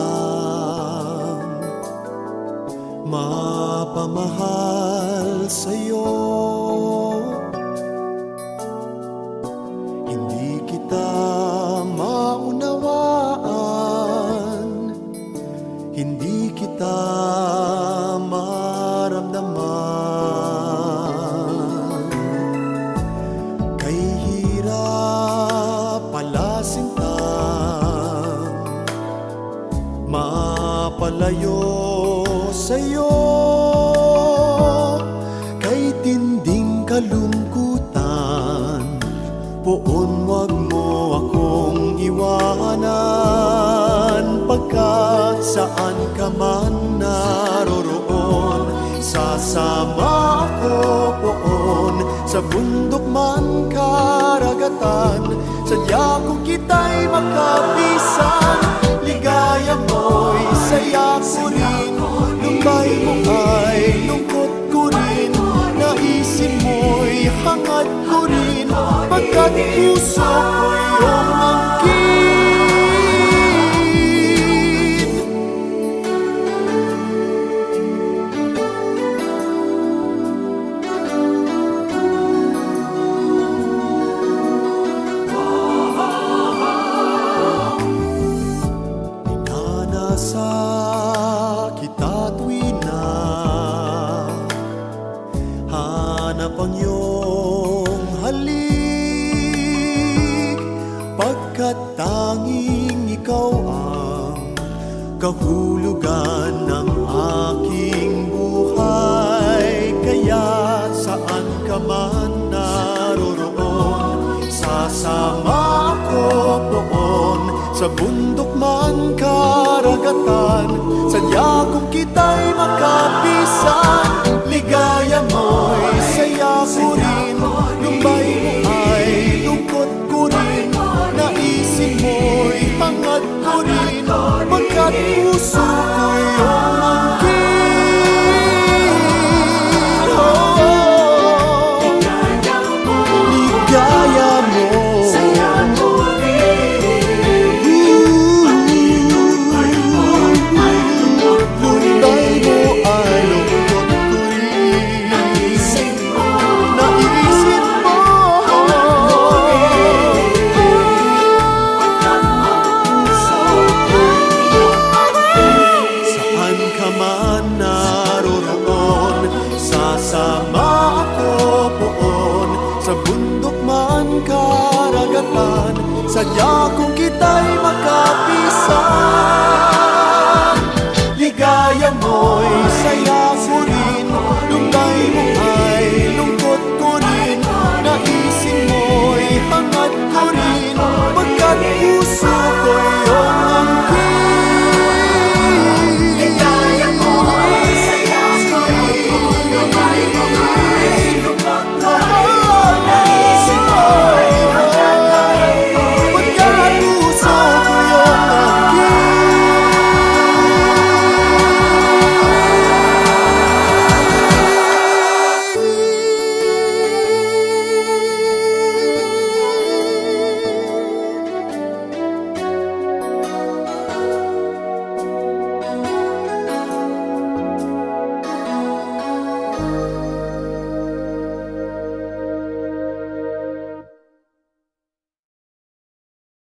kitang mapamahal sa'yo. Hindi kita maunawaan. Hindi kita maramdaman. sa'yo. Kay tinding kalungkutan Poon wag mo akong iwanan. Pagkat saan ka man naroroon Sasama ako poon Sa bundok man karagatan Sadya kung kita'y makapisan hangad ko rin Pagkat puso ko'y iyong angkin Inanasa kita tuwina Hanap ang iyong Pagkat tanging ikaw ang kahulugan ng aking buhay. Kaya saan ka man naroroon Sasama ako poon Sa bundok man karagatan Sadya kong kita'y hangad ko rin Pagkat puso karagatan Sadya kong kita'y makapisan